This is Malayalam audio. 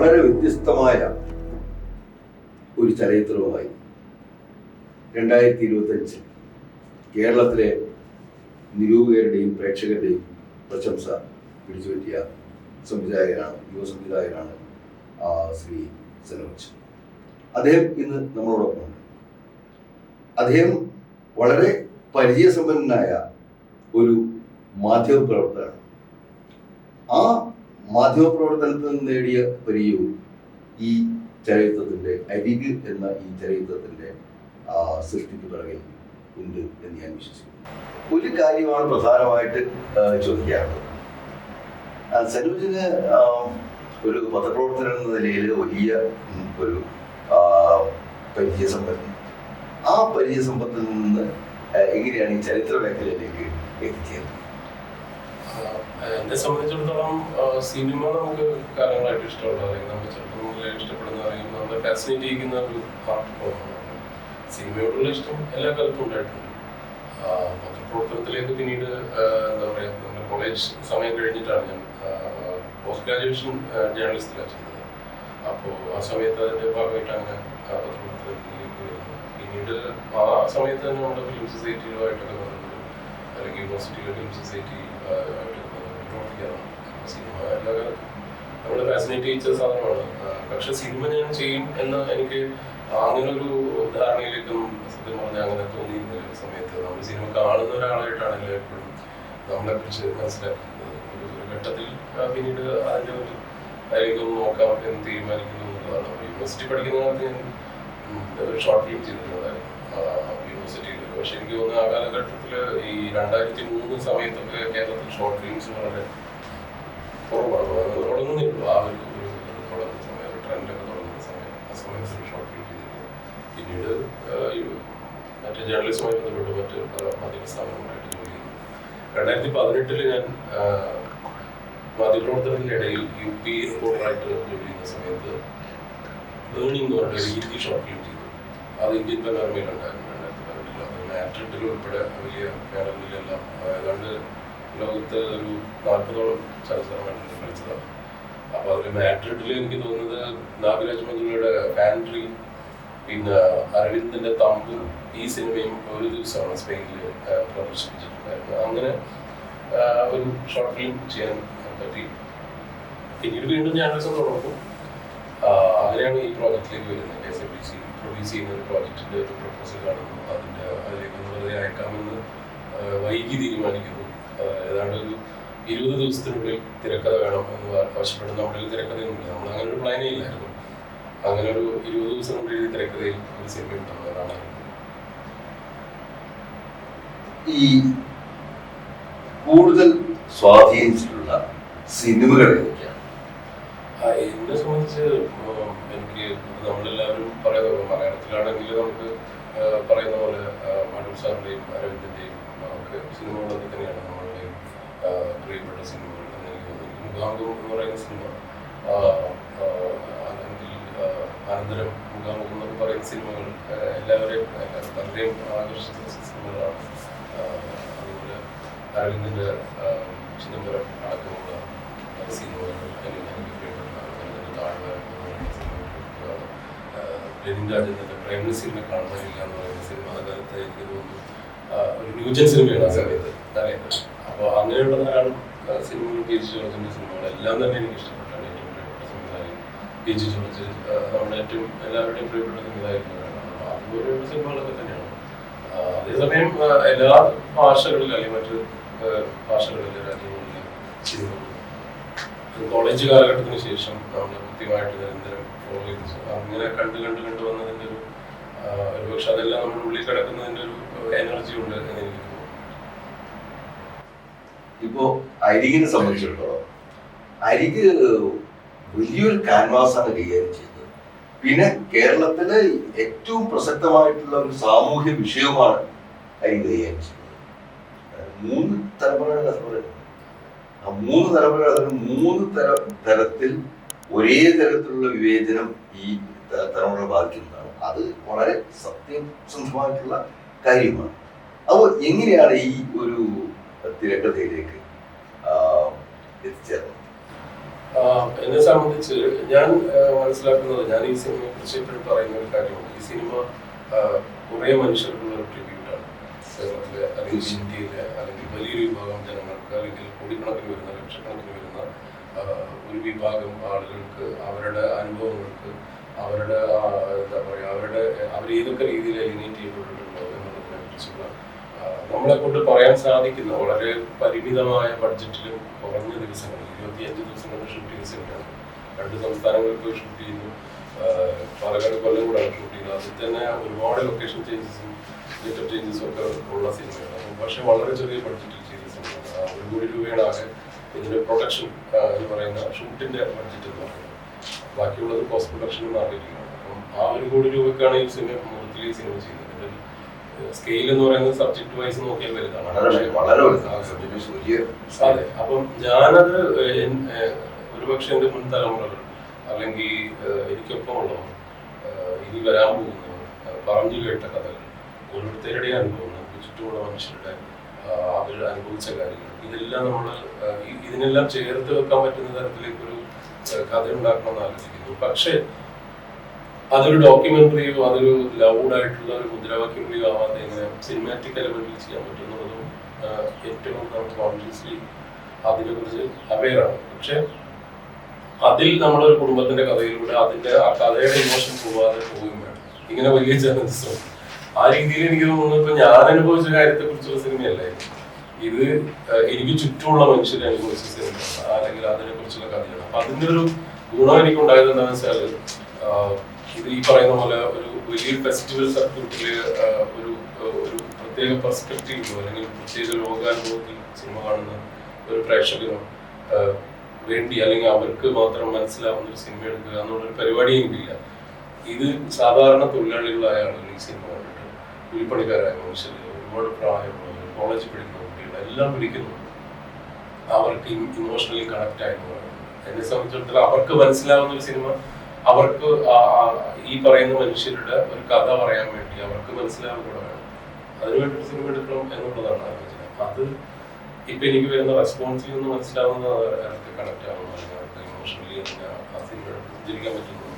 വളരെ വ്യത്യസ്തമായ ഒരു ചലച്ചിത്രവുമായി രണ്ടായിരത്തി ഇരുപത്തഞ്ച് കേരളത്തിലെ നിരൂപകരുടെയും പ്രേക്ഷകരുടെയും പ്രശംസ പിടിച്ചുപറ്റിയ സംവിധായകനാണ് യുവ സംവിധായകനാണ് ശ്രീ സനോജ്. അദ്ദേഹം ഇന്ന് നമ്മളോടൊപ്പമുണ്ട് അദ്ദേഹം വളരെ പരിചയസമ്പന്നനായ ഒരു മാധ്യമ പ്രവർത്തകനാണ് ആ മാധ്യമപ്രവർത്തനത്തിൽ നിന്ന് നേടിയ പരിചയവും ഈ ചരിത്രത്തിന്റെ അരിക് എന്ന ഈ ചരിത്രത്തിന്റെ സൃഷ്ടിക്ക് പിറകിൽ ഉണ്ട് എന്ന് ഞാൻ വിശ്വസിക്കുന്നു. ഒരു കാര്യമാണ് പ്രധാനമായിട്ട് ചോദിക്കാറുള്ളത് ആ, സനൂജിന് ഒരു പത്രപ്രവർത്തനം എന്ന നിലയിൽ വലിയ ഒരു പരിചയ പരിചയസമ്പത്ത്. ആ പരിചയസമ്പത്തിൽ നിന്ന് ആ, എങ്ങനെയാണ് ഈ ചരിത്ര മേഖലയിലേക്ക് എന്നെ സംബന്ധിച്ചിടത്തോളം സിനിമ നമുക്ക് കാലങ്ങളായിട്ട് ഇഷ്ടമുള്ള അല്ലെങ്കിൽ നമ്മൾ ചെറുപ്പം മുതലേ ഇഷ്ടപ്പെടുന്ന അല്ലെങ്കിൽ നമ്മളെ ഫാസിനേറ്റ് ചെയ്യുന്ന ഒരു ആർട്ട് ഫോമാണ് സിനിമയോടുള്ള ഇഷ്ടം എല്ലാ കാലത്തും ഉണ്ടായിട്ടുണ്ട്. പത്രപ്രവർത്തനത്തിലേക്ക് പിന്നീട് എന്താ പറയുക നമ്മുടെ കോളേജ് സമയം കഴിഞ്ഞിട്ടാണ് ഞാൻ പോസ്റ്റ് ഗ്രാജുവേഷൻ ജേർണലിസ്റ്റിലാണ് ചെയ്തത് അപ്പോൾ ആ സമയത്ത് അതിന്റെ ഭാഗമായിട്ട് അങ്ങനെ പത്രപ്രവർത്തനത്തിലേക്ക് പിന്നീട് ആ സമയത്ത് തന്നെ നമ്മുടെ ഫിലിം സൊസൈറ്റികളുമായിട്ടൊക്കെ ബന്ധപ്പെട്ടു അല്ലെങ്കിൽ യൂണിവേഴ്സിറ്റിയിലെ ഫിലിം സൊസൈറ്റി ആയിട്ട് നമ്മളെ ഫാസിനേറ്റ് ചെയ്യിച്ച സാധനമാണ്. പക്ഷെ സിനിമ ഞാൻ ചെയ്യും എന്ന് എനിക്ക് അങ്ങനെ ഒരു ധാരണയിലേക്കും സത്യം പറഞ്ഞാൽ അങ്ങനെ തോന്നിയിരുന്നില്ല ഒരു സമയത്ത്. നമ്മൾ സിനിമ കാണുന്ന ഒരാളായിട്ടാണല്ലോ എപ്പോഴും നമ്മളെ കുറിച്ച് മനസ്സിലാക്കുന്നത്. ഒരു ഘട്ടത്തിൽ പിന്നീട് അതിന്റെ ഒരു അതിലേക്ക് നോക്കാം എന്ന് തീരുമാനിക്കുന്നു എന്നുള്ളതാണ്. യൂണിവേഴ്സിറ്റി പഠിക്കുന്ന കാലത്ത് ഞാൻ ഒരു ഷോർട്ട് ഫിലിം ചെയ്തിട്ടുണ്ടായിരുന്നു പക്ഷെ എനിക്ക് തോന്നുന്നു ആ കാലഘട്ടത്തിൽ ഈ രണ്ടായിരത്തി മൂന്ന് സമയത്തൊക്കെ കേരളത്തിൽ ഷോർട്ട് ഫിലിംസ് വളരെ കുറവാണ്. അത് തുടങ്ങുന്നേ ഉള്ളൂ. ആ ഒരു തുടങ്ങുന്ന സമയം ട്രെൻഡൊക്കെ തുടങ്ങുന്ന സമയം. ആ സമയത്ത് ഷോർട്ട് ഫിലിം ചെയ്തിരുന്നു പിന്നീട് മറ്റേ ജേർണലിസവുമായി ബന്ധപ്പെട്ട് മറ്റ് മാധ്യമ സ്ഥാപനങ്ങളായിട്ട് ജോലി ചെയ്തു. രണ്ടായിരത്തി പതിനെട്ടിൽ ഞാൻ ഇടയിൽ യു പി റിപ്പോർട്ടറായിട്ട് ജോലി ചെയ്യുന്ന സമയത്ത് ബേണിംഗ് എന്ന് പറഞ്ഞ ഒരു ഹിന്ദി ഷോർട്ട് ഫിലിം ചെയ്തു. അത് ഇന്ത്യൻ പനോരമയിലുണ്ടായിരുന്നു മാട്രിഡിൽ ഉൾപ്പെടെ വലിയ കേരളത്തിലെല്ലാം ഏതാണ്ട് ലോകത്ത് ഒരു നാൽപ്പതോളം ചലച്ചിത്രമായിട്ട് കളിച്ചതാണ് അപ്പോൾ അതിൽ മാട്രിഡിൽ എനിക്ക് തോന്നുന്നത് നാഗരാജ് മന്ത്രിയുടെ ഫാൻട്രി പിന്നെ അരവിന്ദിന്റെ തമ്പു ഈ സിനിമയും ഒരു ദിവസമാണ് സ്പെയിനിൽ പ്രദർശിപ്പിച്ചിട്ടുണ്ടായിരുന്നത്. അങ്ങനെ ഒരു ഷോർട്ട് ഫിലിം ചെയ്യാൻ പറ്റി. പിന്നീട് വീണ്ടും ഞാൻ തുടർന്നു തുടങ്ങും. അങ്ങനെയാണ് ഈ പ്രോജക്റ്റിലേക്ക് വരുന്നത് S A B C. Produce ചെയ്യുന്ന ഒരു പ്രോജക്റ്റിന്റെ ഒരു പ്രപ്പോസൽ കാണുന്നു അതിന്റെ അതിലേക്ക് വെറുതെ അയക്കാമെന്ന് വൈകി തീരുമാനിക്കുന്നു. ഏതാണ്ട് ഒരു ഇരുപത് ദിവസത്തിനുള്ളിൽ തിരക്കഥ വേണം എന്ന് ആവശ്യപ്പെടുന്ന നമ്മുടെ തിരക്കഥയൊന്നുമില്ല. നമ്മൾ അങ്ങനെ ഒരു പ്ലാനേ ഇല്ലായിരുന്നു. അങ്ങനെ ഒരു ഇരുപത് ദിവസത്തിനുള്ളിൽ തിരക്കഥയിൽ ഒരു സിനിമ കിട്ടുന്നതാണ് ഈ കൂടുതൽ സ്വാധീനിച്ചിട്ടുള്ള സിനിമകൾ എന്നെ സംബന്ധിച്ച് എനിക്ക് നമ്മളെല്ലാവരും മലയാളത്തിലാണെങ്കിൽ നമുക്ക് പറയുന്ന പോലെ ആ, മടൂർ സാറിന്റെയും അരവിന്ദിന്റെയും ഒക്കെ സിനിമകളൊക്കെ തന്നെയാണ് നമ്മളുടെയും പ്രിയപ്പെട്ട സിനിമകൾ മുഖാമുഖം എന്ന് പറയുന്ന സിനിമ അല്ലെങ്കിൽ അനന്തരം മുഖാമുഖം എന്നൊക്കെ പറയുന്ന സിനിമകൾ എല്ലാവരെയും എല്ലാ- പലരെയും ആകർഷിച്ച സിനിമകളാണ് അതുപോലെ അരവിന്ദിന്റെ ചിദംബരം അടക്കമുള്ള സിനിമകൾ അല്ലെങ്കിൽ എനിക്ക് താഴ്വ എന്ന് പറയുന്ന സിനിമ ലെനിൻ പ്രൈമറി സിനിമ കാണുന്നില്ല എന്ന് പറയുന്ന സിനിമ കാലത്ത് എനിക്ക് തോന്നുന്നു. ഒരു ന്യൂജൻ സിനിമയാണ് ആ സമയത്ത് തലേന്ന് അപ്പോൾ അങ്ങനെയുള്ള ധാരാളം സിനിമകൾ പി. ജി. ജോർജിന്റെ സിനിമകളെല്ലാം തന്നെ എനിക്ക് ഇഷ്ടപ്പെട്ടാണ് ഏറ്റവും പ്രിയപ്പെട്ട സംവിധായകൻ പി. ജി. ജോർജ് നമ്മുടെ ഏറ്റവും എല്ലാവരുടെയും പ്രിയപ്പെട്ട സംവിധായകനാണ് അതുപോലെയുള്ള സിനിമകളൊക്കെ തന്നെയാണ്. അതേസമയം എല്ലാ ഭാഷകളിലും അല്ലെങ്കിൽ മറ്റ് ഭാഷകളിലെ രാജ്യങ്ങളിലെ സിനിമകൾ കോളേജ് കാലഘട്ടത്തിന് ശേഷം നമ്മൾ കൃത്യമായിട്ട് നിരന്തരം ഫോളോ ചെയ്ത്. അങ്ങനെ കണ്ട് കണ്ട് കണ്ട് വന്നതിന്റെ ഒരു ഒരുപക്ഷെ ഒരു പക്ഷെ അതെല്ലാം നമ്മുടെ ഉള്ളിൽ കിടക്കുന്നതിന്റെ ഒരു എനർജി ഉണ്ട് എന്ന് എനിക്ക് ഇപ്പോ അരികിനെ സംബന്ധിച്ചിടത്തോളം അരിക് വലിയൊരു ക്യാൻവാസാണ് കൈകാര്യം ചെയ്തത് പിന്നെ കേരളത്തിലെ ഏറ്റവും പ്രസക്തമായിട്ടുള്ള ഒരു സാമൂഹ്യ വിഷയമാണ് അരിക് കൈകാര്യം ചെയ്തത് മൂന്ന് തലമുറയുടെ മൂന്ന് തലമുറ മൂന്ന് തര തരത്തിൽ ഒരേ തരത്തിലുള്ള വിവേചനം ഈ തലമുറ ബാധിക്കുന്നതാണ്. അത് വളരെ സത്യസന്ധമായിട്ടുള്ള കാര്യമാണ്. അപ്പോൾ എങ്ങനെയാണ് ഈ ഒരു തിരക്കഥയിലേക്ക് എത്തിച്ചേർന്നത്? എന്നെ സംബന്ധിച്ച് ഞാൻ മനസ്സിലാക്കുന്നത് ഞാൻ ഈ സിനിമയെ കുറിച്ച് എപ്പോഴും പറയുന്ന ഒരു കാര്യമാണ്. ഈ സിനിമ കുറെ മനുഷ്യർക്കുള്ള ഒരു അല്ലെങ്കിൽ ഇന്ത്യയിലെ അല്ലെങ്കിൽ വലിയൊരു വിഭാഗം ജനങ്ങൾക്ക് അല്ലെങ്കിൽ കോടിക്കണക്കിന് വരുന്ന ലക്ഷക്കണക്കിന് വരുന്ന ഒരു വിഭാഗം ആളുകൾക്ക് അവരുടെ അനുഭവങ്ങൾക്ക് അവരുടെ എന്താ പറയുക അവരുടെ അവർ ഏതൊക്കെ രീതിയിൽ എലിനേറ്റ് ചെയ്യപ്പെട്ടിട്ടുണ്ടോ എന്നുള്ളതിനെ കുറിച്ചുള്ള നമ്മളെ കൊണ്ട് പറയാൻ സാധിക്കുന്ന വളരെ പരിമിതമായ ബഡ്ജറ്റിലും കുറഞ്ഞ ദിവസങ്ങളിൽ ഇരുപത്തിയഞ്ച് ദിവസങ്ങളിൽ ഷൂട്ട് ചെയ്ത സിനിമയാണ് രണ്ട് സംസ്ഥാനങ്ങൾക്ക് ഷൂട്ട് ചെയ്യുന്നു. പാലക്കാട് കൊല്ലം കൂടാണ് ഷൂട്ട് ചെയ്തത് അതിൽ തന്നെ ഒരുപാട് ലൊക്കേഷൻ ചേഞ്ചസും ഗെറ്റപ്പ് ചേഞ്ചസും ഒക്കെ ഉള്ള സിനിമയാണ് പക്ഷെ വളരെ ചെറിയ ബഡ്ജറ്റിൽ ചെയ്ത സിനിമയാണ് ഒരു കോടി രൂപയുടെ ആകെ ഇതിന്റെ പ്രൊഡക്ഷൻ എന്ന് പറയുന്ന ഷൂട്ടിന്റെ ബഡ്ജറ്റ് എന്ന് പറയുന്നത്. ബാക്കിയുള്ളത് പോസ്റ്റ് പ്രൊഡക്ഷൻ മാറിയിരിക്കുകയാണ്. അപ്പം ആ ഒരു കോടി രൂപക്കാണ് ഈ സിനിമ മൊത്തത്തിൽ ഈ സിനിമ ചെയ്തത് സ്കെയിൽ എന്ന് പറയുന്നത് സബ്ജക്ട് വൈസ് നോക്കിയാൽ വലുതാണ്. അതെ. അപ്പം ഞാനത് ഒരുപക്ഷെ എന്റെ മുൻ തലമുറകൾ അല്ലെങ്കിൽ എനിക്കൊപ്പമുള്ളവർ ഇനി വരാൻ പോകുന്നവർ പറഞ്ഞു കേട്ട കഥകൾ ഓരോരുത്തരുടെ അനുഭവങ്ങൾ ചുറ്റുമുള്ള മനുഷ്യരുടെ അവർ അനുഭവിച്ച കാര്യങ്ങൾ ഇതെല്ലാം നമ്മൾ ഇതിനെല്ലാം ചേർത്ത് വെക്കാൻ പറ്റുന്ന തരത്തിലേക്കൊരു ഒരു കഥ ഉണ്ടാക്കണമെന്ന് ആലോചിക്കുന്നു. പക്ഷേ അതൊരു ഡോക്യുമെന്ററിയോ അതൊരു ലൗഡ് ആയിട്ടുള്ള ഒരു മുദ്രാവാക്യങ്ങളോ ആവാതെ എങ്ങനെ സിനിമാറ്റിക് എലമെന്റിൽ ചെയ്യാൻ പറ്റുന്നതും ഏറ്റവും നമ്മൾ കോൺഷ്യസ്ലി അതിനെക്കുറിച്ച് അവെയറാണ് പക്ഷെ അതിൽ നമ്മളൊരു കുടുംബത്തിന്റെ കഥയിലൂടെ അതിന്റെ ആ കഥയുടെ ഇമോഷൻ പോവാതെ പോവുകയും വേണം. ഇങ്ങനെ വലിയ ചലഞ്ചസും ആ രീതിയിൽ എനിക്ക് തോന്നുന്നു ഇപ്പൊ ഞാൻ അനുഭവിച്ച കാര്യത്തെ കുറിച്ചുള്ള സിനിമയല്ലേ? ഇത്. എനിക്ക് ചുറ്റുമുള്ള മനുഷ്യരെ അനുഭവിച്ച സിനിമ അല്ലെങ്കിൽ അതിനെ കുറിച്ചുള്ള കഥയാണ്. അപ്പൊ അതിന്റെ ഒരു ഗുണം എനിക്ക് ഉണ്ടായത് എന്താണെന്ന് വെച്ചാൽ ഇത് ഈ പറയുന്ന പോലെ ഒരു വലിയ ഫെസ്റ്റിവൽ സർക്യൂട്ടിൽ ഒരു ഒരു പ്രത്യേക പെർസ്പെക്റ്റീവ് അല്ലെങ്കിൽ പ്രത്യേക ലോകാനുഭവത്തിൽ സിനിമ കാണുന്ന ഒരു പ്രേക്ഷകനോ വേണ്ടി അല്ലെങ്കിൽ അവർക്ക് മാത്രം മനസ്സിലാവുന്ന ഒരു സിനിമ എടുക്കുക എന്നുള്ളൊരു പരിപാടി എനിക്കില്ല ഇത് സാധാരണ തൊഴിലാളികളായ ആളുകൾ ഈ സിനിമ കണ്ടിട്ട്. കൂലിപ്പണിക്കാരായ മനുഷ്യർ ഒരുപാട് പ്രായമുള്ളവർ കോളേജ് പഠിക്കുന്ന കുട്ടികൾ എല്ലാം വിളിക്കുന്നു. അവർക്ക് ഇമോഷണലി കണക്ട് ആയിരുന്നു എന്നെ സംബന്ധിച്ചിടത്തോളം അവർക്ക് മനസ്സിലാവുന്ന ഒരു സിനിമ അവർക്ക് ഈ പറയുന്ന മനുഷ്യരുടെ ഒരു കഥ പറയാൻ വേണ്ടി അവർക്ക് മനസ്സിലാവുന്ന കൂടെ വേണം അതിനുവേണ്ടി സിനിമ എടുക്കണം എന്നുള്ളതാണ് ആലോചന. അത് ഇപ്പൊ എനിക്ക് വരുന്ന റെസ്പോൺസിൽ നിന്ന് മനസ്സിലാവുന്ന കണക്ട് ആവുന്നു ഇമോഷണലി ആ സിനിമയോട് പുഞ്ചിരിക്കാൻ പറ്റുന്നു